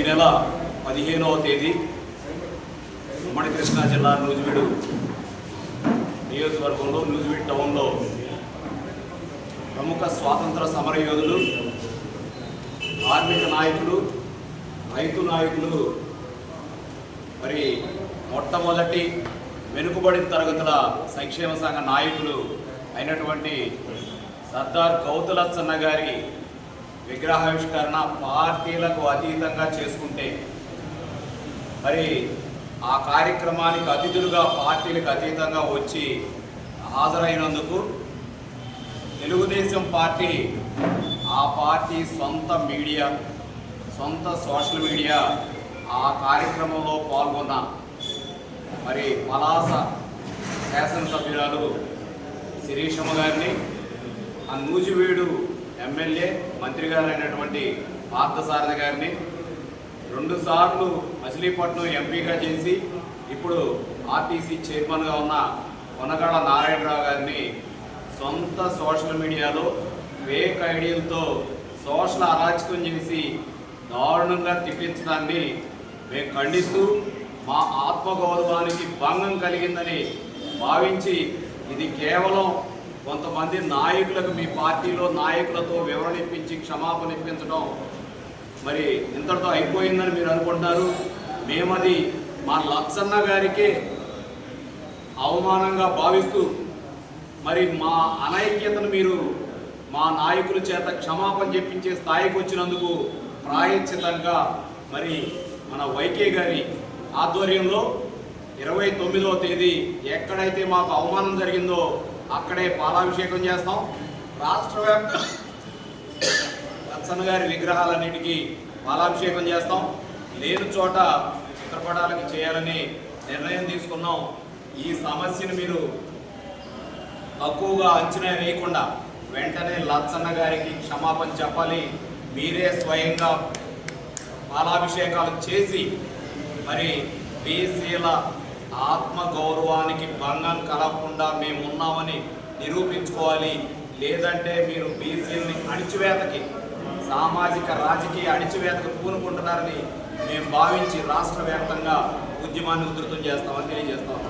ఈ నెల పదిహేనవ తేదీ ఉమ్మడి కృష్ణా జిల్లా నూజివీడు నియోజకవర్గంలో నూజివీడు టౌన్లో ప్రముఖ స్వాతంత్ర సమరయోధులు కార్మిక నాయకులు రైతు నాయకులు మరి మొట్టమొదటి వెనుకబడిన తరగతుల సంక్షేమ సంఘ నాయకులు అయినటువంటి సర్దార్ కౌతులచ్చన్న గారి విగ్రహావిష్కరణ పార్టీలకు అతీతంగా చేసుకుంటే మరి ఆ కార్యక్రమానికి అతిథులుగా పార్టీలకు అతీతంగా వచ్చి హాజరైనందుకు తెలుగుదేశం పార్టీ ఆ పార్టీ సొంత మీడియా సొంత సోషల్ మీడియా ఆ కార్యక్రమంలో పాల్గొన్న మరి పలాస శాసనసభ్యురాలు శిరీషమ్మ గారిని ఆ నూజివీడు ఎమ్మెల్యే మంత్రి గారు అయినటువంటి పార్థసారథి గారిని రెండుసార్లు మచిలీపట్నం ఎంపీగా చేసి ఇప్పుడు ఆర్టీసీ చైర్మన్గా ఉన్న కొనగాడ నారాయణరావు గారిని సొంత సోషల్ మీడియాలో ఫేక్ ఐడియాలతో సోషల్ అరాచకం చేసి దారుణంగా తిప్పించడాన్ని మేము ఖండిస్తూ మా ఆత్మగౌరవానికి భంగం కలిగిందని భావించి ఇది కేవలం కొంతమంది నాయకులకు మీ పార్టీలో నాయకులతో వివరణ ఇప్పించి క్షమాపణ ఇప్పించడం మరి ఇంతటితో అయిపోయిందని మీరు అనుకుంటున్నారు మేమది మా లక్షన్న గారికే అవమానంగా భావిస్తూ మరి మా అనైక్యతను మీరు మా నాయకుల చేత క్షమాపణ చెప్పించే స్థాయికి వచ్చినందుకు ప్రాయశ్చితంగా మరి మన వైకే గారి ఆధ్వర్యంలో ఇరవై తొమ్మిదవ తేదీ ఎక్కడైతే మాకు అవమానం జరిగిందో అక్కడే పాలాభిషేకం చేస్తాం. రాష్ట్ర వ్యాప్త లచ్చన్న గారి విగ్రహాలన్నిటికీ పాలాభిషేకం చేస్తాం. లేని చోట చిత్రపటాలకి చేయాలని నిర్ణయం తీసుకున్నాం. ఈ సమస్యను మీరు తక్కువగా అంచనా వేయకుండా వెంటనే లచ్చన్న గారికి క్షమాపణ చెప్పాలి. మీరే స్వయంగా పాలాభిషేకాలు చేసి మరి బీసీల ఆత్మ గౌరవానికి భంగం కలగకుండా మేము ఉన్నామని నిరూపించుకోవాలి. లేదంటే మీరు బీసీలని అణిచివేతకి సామాజిక రాజకీయ అణిచివేతకు పూనుకుంటున్నారని మేము భావించి రాష్ట్ర వ్యాప్తంగా ఉద్యమాన్ని ఉధృతం చేస్తామని తెలియజేస్తాం